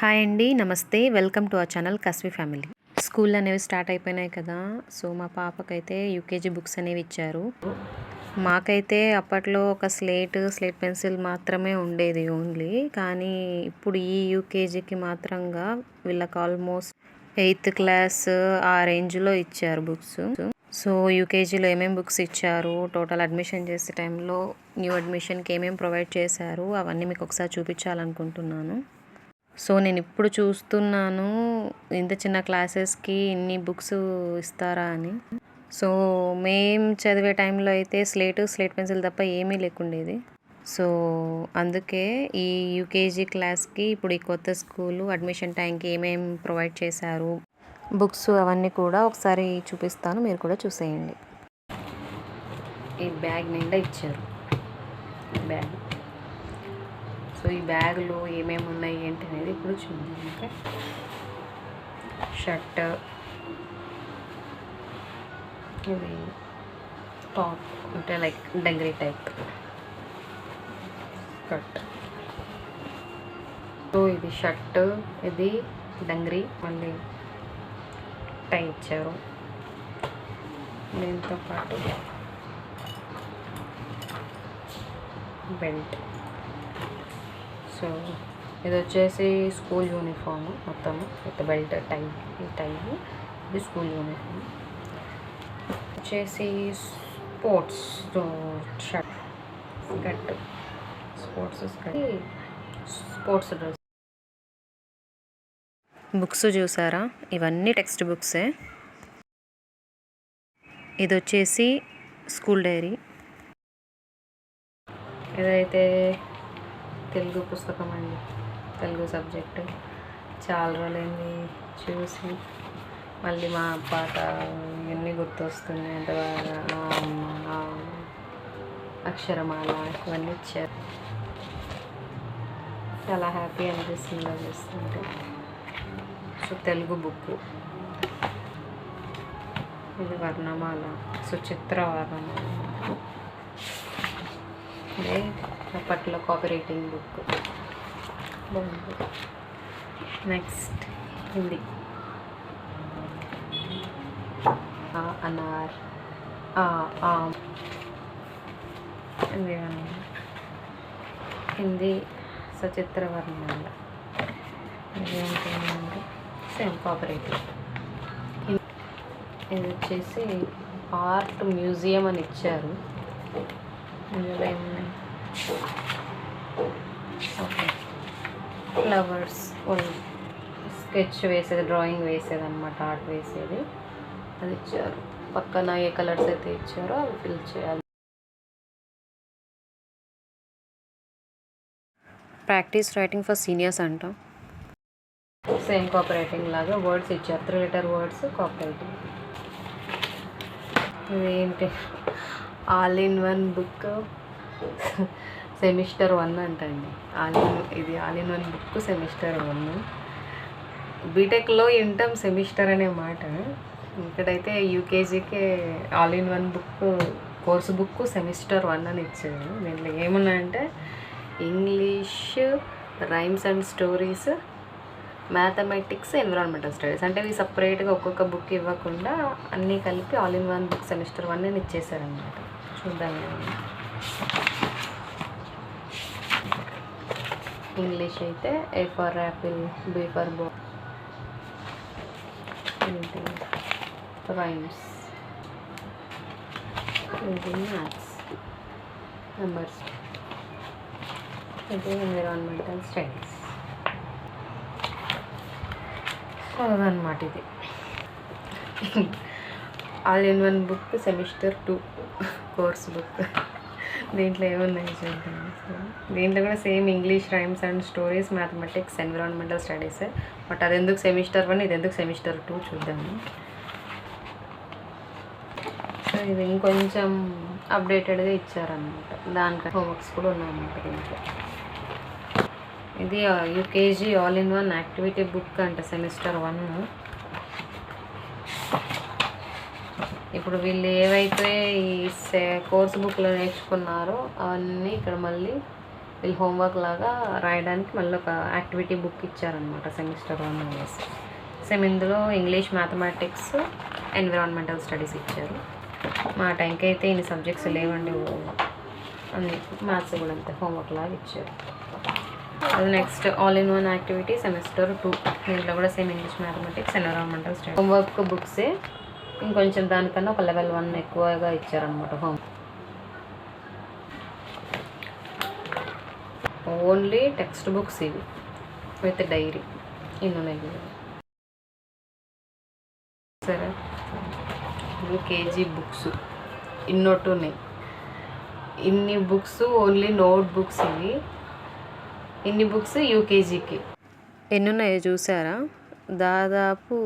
Hi అండి నమస్తే. Welcome to our channel Kasvi family. School అనేవి స్టార్ట్ అయిపోయినాయి కదా సో మా పాపకైతే యూకేజీ బుక్స్ అనేవి ఇచ్చారు. మాకైతే అప్పట్లో ఒక స్లేట్ స్లేట్ పెన్సిల్ మాత్రమే ఉండేది ఓన్లీ. కానీ ఇప్పుడు ఈ యూకేజీకి మాత్రంగా వీళ్ళకి ఆల్మోస్ట్ ఎయిత్ క్లాస్ ఆ రేంజ్లో ఇచ్చారు బుక్స్. సో యూకేజీలో ఏమేమి బుక్స్ ఇచ్చారు టోటల్ అడ్మిషన్ చేసే టైంలో న్యూ అడ్మిషన్కి ఏమేమి ప్రొవైడ్ చేశారు అవన్నీ మీకు ఒకసారి చూపించాలనుకుంటున్నాను. సో నేను ఇప్పుడు చూస్తున్నాను ఇంత చిన్న క్లాసెస్కి ఇన్ని బుక్స్ ఇస్తారా అని. సో మేం చదివే టైంలో అయితే స్లేటు స్లేట్ పెన్సిల్ తప్ప ఏమీ లేకుండేది. సో అందుకే ఈ యూకేజీ క్లాస్కి ఇప్పుడు ఈ కొత్త స్కూలు అడ్మిషన్ టైంకి ఏమేమి ప్రొవైడ్ చేశారు బుక్స్ అవన్నీ కూడా ఒకసారి చూపిస్తాను మీరు కూడా చూసేయండి. ఈ బ్యాగ్ నిండా ఇచ్చారు. బ్యాగ్ సో ఈ బ్యాగులో ఏమేమి ఉన్నాయి ఏంటి అనేది ఇప్పుడు చూద్దాం ఓకే? షర్ట్ ఇది టాప్ అంటే like dungaree type cut so ఇది షర్ట్ ఇది డంగ్రీ మళ్ళీ టై ఇచ్చారు. దీంతో పాటు బెల్ట్. సో ఇది వచ్చేసి స్కూల్ యూనిఫామ్ మొత్తం విత్ బెల్ట్ టై ఈ టై. ఇది స్కూల్ యూనిఫామ్. వచ్చేసి sports shirt skirt. Sports skirt. Sports dress. Books చూసారా? ఇవన్నీ టెక్స్ట్ బుక్సే. ఇది వచ్చేసి స్కూల్ డైరీ. ఇదైతే తెలుగు పుస్తకం అండి. తెలుగు సబ్జెక్టు. చాలా రోజులైంది చూసి. మళ్ళీ మా పాట ఇవన్నీ గుర్తొస్తున్నాయి. అంటే బాగా అక్షరమాల ఇవన్నీ ఇచ్చారు. చాలా హ్యాపీ అనిపిస్తుంది చూస్తుంటే. So Telugu book. ఇది వర్ణమాల. సుచిత్ర వర్ణమాల. ఇదే అప్పట్లో కాపీ రైటింగ్ బుక్ బాగుంది. నెక్స్ట్ హిందీ. అనార్. ఆ హిందీ సచిత్ర వర్ణాల. ఇదేంటంటే సేమ్ కోఆపరేటివ్ ఇది వచ్చేసి ఆర్ట్ మ్యూజియం అని ఇచ్చారు. ఇందులో ఏమున్నాయి? ఫ్లవర్స్ స్కెచ్ వేసేది డ్రాయింగ్ వేసేది అనమాట ఆర్ట్ వేసేది. అది ఇచ్చారు. పక్కన ఏ కలర్స్ అయితే ఇచ్చారో అవి ఫిల్ చేయాలి. ప్రాక్టీస్ రైటింగ్ ఫర్ సీనియర్స్ అంటాం. సేమ్ కాపరేటింగ్ లాగా వర్డ్స్ ఇచ్చారు. Three letter words copy writing ఇదేంటి? All in one book semester one అంటండి. ఆలిన్ ఇది all in one book semester one. బీటెక్లో ఇంటర్మ్ సెమిస్టర్ అనే మాట. ఇక్కడైతే యూకేజీకే all in one book course book semester one అని ఇచ్చారు. దీంట్లో ఏమున్నాయంటే English rhymes and stories mathematics environmental studies. అంటే ఇవి సపరేట్గా ఒక్కొక్క బుక్ ఇవ్వకుండా అన్నీ కలిపి all in one book semester one అని ఇచ్చేసారనమాట చూద్దాం ఇంగ్లీష్ అయితే A for apple B for bow ఏంటి రైమ్స్ ఇది మ్యాథ్స్ నెంబర్స్ ఇది ఎన్విరాన్మెంటల్ స్టడీస్ సో అదనమాట ఇది all in one book semester two course book దీంట్లో ఏమున్నాయి చూద్దాం దీంట్లో కూడా same English rhymes and stories mathematics environmental studies but అది ఎందుకు సెమిస్టర్ వన్ ఇది ఎందుకు సెమిస్టర్ టూ చూద్దాము. సో ఇది ఇంకొంచెం అప్డేటెడ్గా ఇచ్చారనమాట దానికంటే హోంవర్క్స్ కూడా ఉన్నాయన్నమాట దీంట్లో. ఇది UKG all in one activity book అంట సెమిస్టర్ వన్ ఇప్పుడు వీళ్ళు ఏవైతే ఈ కోర్స్ బుక్లో నేర్చుకున్నారో అవన్నీ ఇక్కడ మళ్ళీ వీళ్ళు హోంవర్క్ లాగా రాయడానికి మళ్ళీ ఒక యాక్టివిటీ బుక్ ఇచ్చారనమాట సెమిస్టర్ వన్ అనేసి. సేమ్ ఇందులో ఇంగ్లీష్ మ్యాథమెటిక్స్ ఎన్విరాన్మెంటల్ స్టడీస్ ఇచ్చారు. మా టైంకి అయితే ఇన్ని సబ్జెక్ట్స్ లేవండి అన్ని మ్యాథ్స్ కూడా అంతే హోంవర్క్ లాగా ఇచ్చారు. అది next all in one activity semester two. దీంట్లో కూడా same English mathematics environmental study. Homework బుక్సే ఇంకొంచెం దానికన్నా ఒక లెవెల్ వన్ ఎక్కువగా ఇచ్చారనమాట హోమ్. ఓన్లీ టెక్స్ట్ బుక్స్ ఇవి విత్ డైరీ ఇన్ని ఉన్నాయి సరే. కేజీ బుక్స్ ఇన్నొట్టు ఉన్నాయి ఇన్ని బుక్స్ ఓన్లీ నోట్ బుక్స్ ఇవి. ఇన్ని బుక్స్ యూకేజీకి. ఎన్ని ఉన్నాయో చూసారా? దాదాపు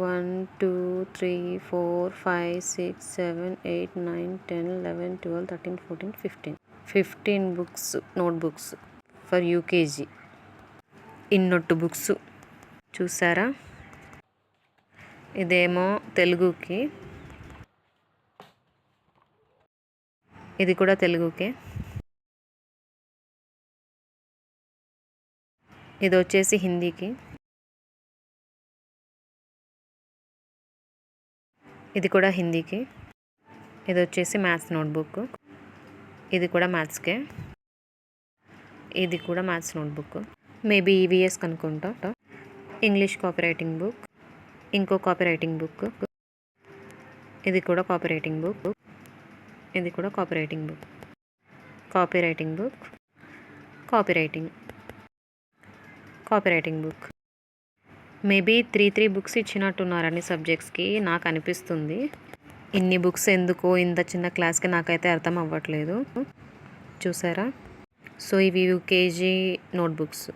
one two three four five six seven eight nine ten eleven twelve thirteen fourteen fifteen. Fifteen books note books for UKG. ఇన్నొట్టు books. చూసారా? ఇదేమో తెలుగుకి. ఇది కూడా తెలుగుకే. ఇది వచ్చేసి హిందీకి. ఇది కూడా హిందీకి. ఇది వచ్చేసి మ్యాథ్స్ నోట్బుక్ ఇది కూడా మ్యాథ్స్కే ఇది కూడా మ్యాథ్స్ నోట్బుక్ మేబీ ఈవీఎస్ కనుక్కుంటా. ఇంగ్లీష్ కాపీ రైటింగ్ బుక్ ఇంకో కాపీ రైటింగ్ బుక్ ఇది కూడా కాపీ రైటింగ్ బుక్ ఇది కూడా copy writing book copy writing book copy writing copy writing book maybe three three books ఇచ్చినట్టున్నారు అన్ని సబ్జెక్ట్స్కి నాకు అనిపిస్తుంది ఇన్ని బుక్స్ ఎందుకో ఇంత చిన్న క్లాస్కి నాకైతే అర్థం అవ్వట్లేదు. చూసారా? సో ఇవి యూకేజీ నోట్బుక్స్.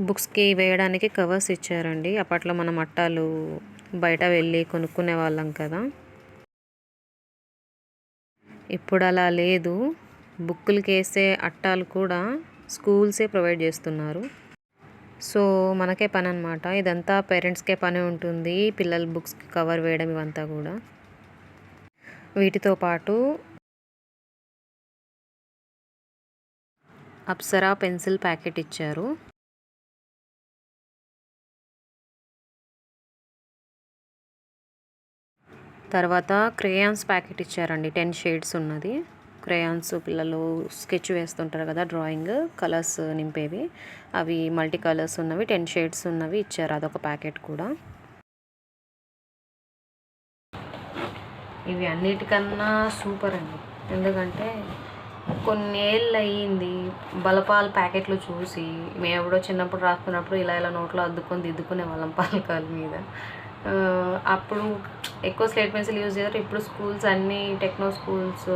బుక్స్కి వేయడానికి కవర్స్ ఇచ్చారండి. అప్పట్లో మనం అట్టాలు బయట వెళ్ళి కొనుక్కునే వాళ్ళం కదా. ఇప్పుడు అలా లేదు. బుక్కులకి వేసే అట్టాలు కూడా స్కూల్సే ప్రొవైడ్ చేస్తున్నారు. సో మనకే పని అనమాట ఇదంతా పేరెంట్స్కే పని ఉంటుంది. పిల్లల బుక్స్కి కవర్ వేయడం ఇవంతా కూడా. వీటితో పాటు అప్సరా పెన్సిల్ ప్యాకెట్ ఇచ్చారు. తర్వాత క్రేయాన్స్ ప్యాకెట్ ఇచ్చారండి. టెన్ షేడ్స్ ఉన్నది. క్రేయాన్స్ పిల్లలు స్కెచ్ వేస్తుంటారు కదా డ్రాయింగ్ కలర్స్ నింపేవి. అవి మల్టీ కలర్స్ ఉన్నవి టెన్ షేడ్స్ ఉన్నవి ఇచ్చారు అదొక ప్యాకెట్ కూడా. ఇవి అన్నిటికన్నా సూపర్ అండి. ఎందుకంటే కొన్నేళ్ళు అయ్యింది బలపాల ప్యాకెట్లు చూసి మేము ఎవడో చిన్నప్పుడు రాసుకున్నప్పుడు ఇలా ఇలా నోట్లో అద్దుకొని దిద్దుకునే వాళ్ళం పలకాల మీద. అప్పుడు ఎక్కువ స్లేట్ పెన్సిల్ యూజ్ చేశారు ఇప్పుడు స్కూల్స్ అన్నీ టెక్నో స్కూల్స్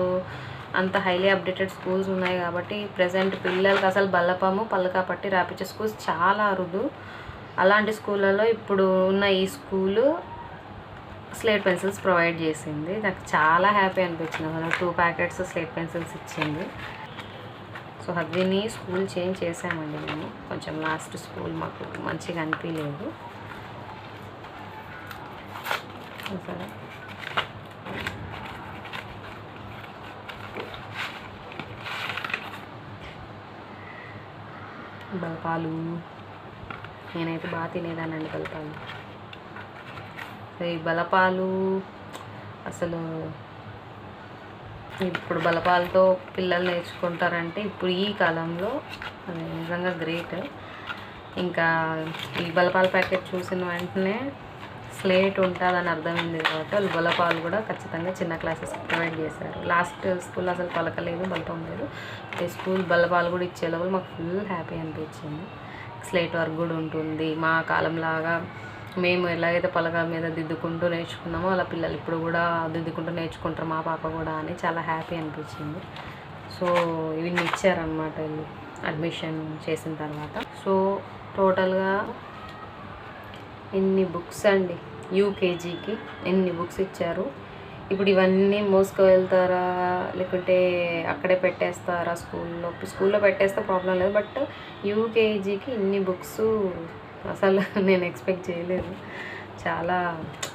అంత హైలీ అప్డేటెడ్ స్కూల్స్ ఉన్నాయి కాబట్టి ప్రజెంట్ పిల్లలకి అసలు బల్లపాము పల్లకా పట్టి రాపించే స్కూల్స్ చాలా అరుదు. అలాంటి స్కూళ్ళలో ఇప్పుడు ఉన్న ఈ స్కూలు స్లేట్ పెన్సిల్స్ ప్రొవైడ్ చేసింది. నాకు చాలా హ్యాపీ అనిపించింది. అసలు టూ ప్యాకెట్స్ స్లేట్ పెన్సిల్స్ ఇచ్చింది. సో హద్విని స్కూల్ చేంజ్ చేసామండి మేము. కొంచెం లాస్ట్ స్కూల్ మాకు మంచిగా అనిపించలేదు సరే. పాలు. నేనైతే బాగా తినేదానండి బలపాలు. ఈ బలపాలు అసలు ఇప్పుడు బలపాలతో పిల్లలు నేర్చుకుంటారంటే ఇప్పుడు ఈ కాలంలో నిజంగా గ్రేట్. ఇంకా ఈ బలపాల ప్యాకెట్ చూసిన వెంటనే స్లేట్ ఉంటుందని అర్థమైంది కాబట్టి వాళ్ళు బలపాలు కూడా ఖచ్చితంగా చిన్న క్లాసెస్ ప్రొవైడ్ చేశారు. లాస్ట్ స్కూల్ అసలు పలకలేదు బలపం లేదు. స్కూల్ బలపాలు కూడా ఇచ్చే లోపల మాకు ఫుల్ హ్యాపీ అనిపించింది. స్లేట్ వర్క్ కూడా ఉంటుంది. మా కాలంలాగా మేము ఎలాగైతే పలక మీద దిద్దుకుంటూ నేర్చుకున్నామో అలా పిల్లలు ఇప్పుడు కూడా దిద్దుకుంటూ నేర్చుకుంటారు మా పాప కూడా అని చాలా హ్యాపీ అనిపించింది. సో ఇవన్నీ ఇచ్చారనమాట వీళ్ళు అడ్మిషన్ చేసిన తర్వాత. సో టోటల్గా ఎన్ని బుక్స్ అండి? యూకేజీకి ఎన్ని బుక్స్ ఇచ్చారు? ఇప్పుడు ఇవన్నీ మోసుకు వెళ్తారా లేకుంటే అక్కడే పెట్టేస్తారా స్కూల్లో? స్కూల్లో పెట్టేస్తే ప్రాబ్లం లేదు బట్ యూకేజీకి ఇన్ని బుక్స్ అసలు నేను ఎక్స్పెక్ట్ చేయలేదు. చాలా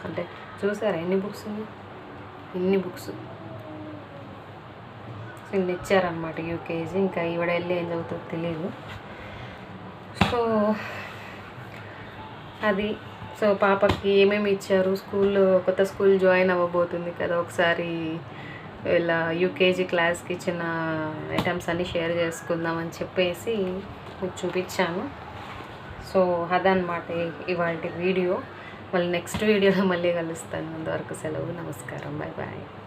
అంటే చూసారా ఎన్ని బుక్స్ ఇన్ని బుక్స్. ఇన్ని ఇచ్చారనమాట యూకేజీ. ఇంకా ఈవిడ వెళ్ళి ఏం చదువుతుందో తెలియదు సో అది సో పాపకి ఏమేమి ఇచ్చారు? స్కూల్ కొత్త స్కూల్ జాయిన్ అవ్వబోతుంది కదా ఒకసారి ఇలా యూకేజీ క్లాస్కి ఇచ్చిన ఐటమ్స్ అన్నీ షేర్ చేసుకుందామని చెప్పేసి మీకు చూపించాను. సో అదనమాట ఇవాళ వీడియో. మళ్ళీ నెక్స్ట్ వీడియోలో మళ్ళీ కలుస్తాను. అంతవరకు సెలవు. నమస్కారం. Bye bye